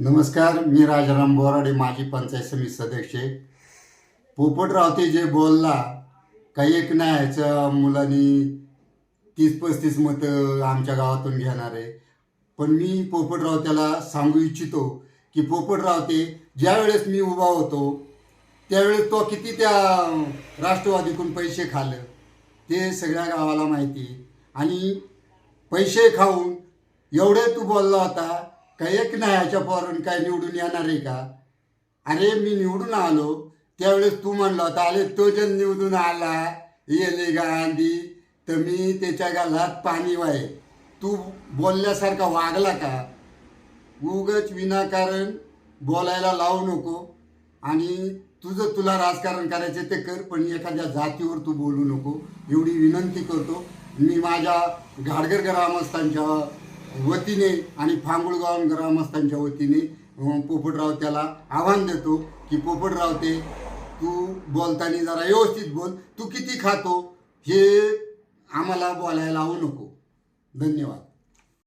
नमस्कार मी राजाराम बोराडे माजी पंचायत समिती सदस्य. पोपटरावते जे बोलला काही एक नाही ह्याच्या मुलांनी तीस पस्तीस मतं आमच्या गावातून घेणार आहे. पण मी पोपटराव त्याला सांगू इच्छितो की पोपटरावते ज्यावेळेस मी उभा होतो त्यावेळेस तो किती त्या राष्ट्रवादीकडून पैसे खाल्लं ते सगळ्या गावाला माहिती. आणि पैसे खाऊन एवढे तू बोलला होता का एक नाही ह्याच्या पोरानं काय निवडून येणार आहे का? अरे मी निवडून आलो त्यावेळेस तू म्हणला होता अरे तो जन निवडून आला येणे गांधी. तर मी त्याच्या गालात पाणी वाय तू बोलल्यासारखा वागला का? उगच विनाकारण बोलायला लावू नको. आणि तुझं तुला राजकारण करायचं ते कर पण एखाद्या जातीवर तू बोलू नको. एवढी विनंती करतो. मी माझ्या घाडगर ग्रामस्थांच्या वतीने आणि फांगुळगाव ग्रामस्थांच्या वतीने पोपटराव त्याला आव्हान देतो की पोपटराव ते तू बोलताना जरा व्यवस्थित बोल तू किती खातो हे आम्हाला बोलायला लावू नको. धन्यवाद.